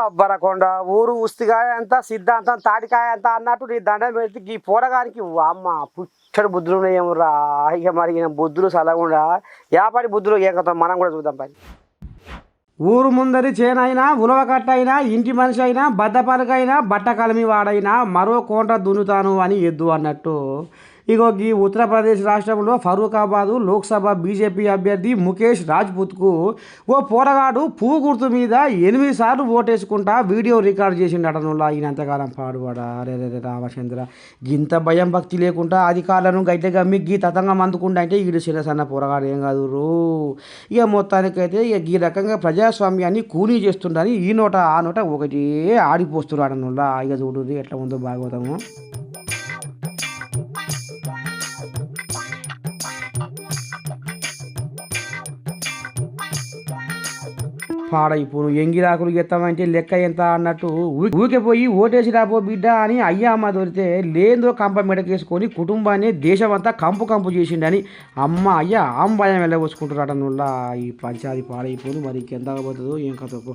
అబ్బరకొండ ఊరు ఉస్తికాయ అంతా సిద్ధాంతం తాటికాయ అంత అన్నట్టు నీ దండం పెడితే ఈ పోరగానికి అమ్మ పుచ్చడి బుద్ధులు ఉన్నాయేమో ఇక మరి ఈయన బుద్ధులు సలగుండా? యాపాడి బుద్ధులు ఏకతో మనం కూడా చూద్దాం పని ఊరు ముందరి చేనైనా ఉలవ కట్టైనా ఇంటి మనిషి అయినా బద్దపలకైనా బట్ట కలిమి వాడైనా మరో కోంట దున్నుతాను అని ఎద్దు అన్నట్టు. ఇగో ఈ ఉత్తరప్రదేశ్ రాష్ట్రంలో ఫరూకాబాదు లోక్సభ బీజేపీ అభ్యర్థి ముఖేష్ రాజ్పుత్కు ఓ పోరగాడు పువ్వు గుర్తు మీద ఎనిమిది సార్లు ఓటేసుకుంటా వీడియో రికార్డ్ చేసిండట నువ్వు ఈయన ఎంతకాలం పాడువాడా రే రే రామచంద్ర గింత భయం భక్తి లేకుండా అధికారులను గడ్డ గమ్మి గీ తతంగం అందుకుంటా అంటే ఈడు చిన్నసన్న పోరగాడు ఏం కాదు రో. ఇక మొత్తానికైతే ఇక ఈ రకంగా ప్రజాస్వామ్యాన్ని కూలీ చేస్తుండని ఈ నోట ఆ నోట ఒకటి ఆడిపోస్తున్నాడు నువ్వు ఇక చూడు ఎట్లా ఉందో భాగవతము. పాడైపోను. ఎంగిరాకులు ఎత్తామంటే లెక్క ఎంత అన్నట్టు ఊ- ఓటేసి రాబో బిడ్డ అని అయ్యా అమ్మ దొరికితే లేదో కంప మెడకేసుకొని కుటుంబాన్ని దేశమంతా కంపు కంపు చేసిండని అమ్మ అయ్యా ఆంబాయం వెళ్ళవచ్చుకుంటున్నాడు నువ్వు ఈ పంచాది పాడైపోను మరి ఇంకెంత పోతుందో ఏం కథకు